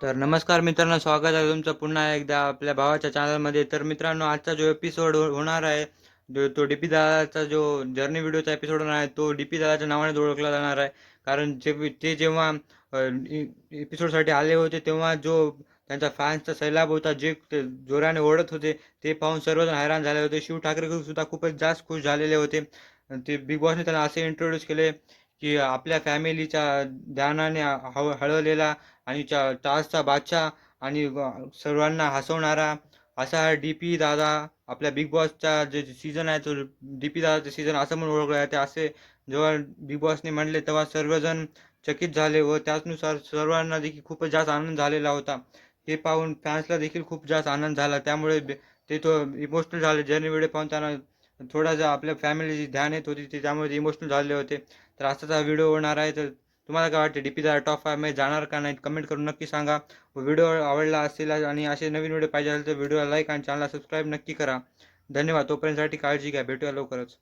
तर नमस्कार मित्रांनो स्वागत आहे तुमचं पुन्हा एकदा आपल्या भावाच्या चॅनलमध्ये तर मित्रांनो आजचा जो एपिसोड हो- होणार आहे जो तो डी पी दादाचा जो जर्नी व्हिडिओचा एपिसोड होणार आहे तो डी पी दादाच्या नावाने ओळखला जाणार आहे. कारण जे ते जेव्हा एपिसोडसाठी आले होते तेव्हा जो त्यांचा फॅन्सचा सैलाब होता जे जोराने ओढत होते ते पाहून सर्वजण हैराण झाले होते. शिव ठाकरे सुद्धा खूपच जास्त खुश झालेले होते. ते बिग बॉसने त्यांना असे इंट्रोड्यूस केले की आपल्या फॅमिलीच्या ध्यानाने हव हळवलेला आणि चा तासचा बादशाह आणि सर्वांना हसवणारा असा हा डी पी दादा आपल्या बिग बॉसचा जे सीझन आहे तो डी पी दादाचा सीझन असं म्हणून ओळखला जाते. असे जेव्हा बिग बॉसने म्हणले तेव्हा सर्वजण चकित झाले व त्याचनुसार सर्वांना देखील खूपच जास्त आनंद झालेला होता. हे पाहून फॅन्सला देखील खूप जास्त आनंद झाला. त्यामुळे ते तो इमोशनल झाले. जर्नी वेळे पाहून त्यांना थोडासा आपल्या फॅमिलीची ध्यान येत होती ते त्यामुळे इमोशनल झाले होते. तर असाच हा व्हिडिओ होणार आहे तर तुम्हाला काय वाटते? डीपी दादा टॉप फायमध्ये जाणार का नाही? कमेंट करून नक्की सांगा. व व्हिडिओ आवडला असेल आणि असे नवीन व्हिडिओ पाहिजे असेल तर व्हिडिओला लाईक आणि चॅनलला सबस्क्राईब नक्की करा. धन्यवाद. तोपर्यंतसाठी काळजी घ्या. भेटूया लवकरच.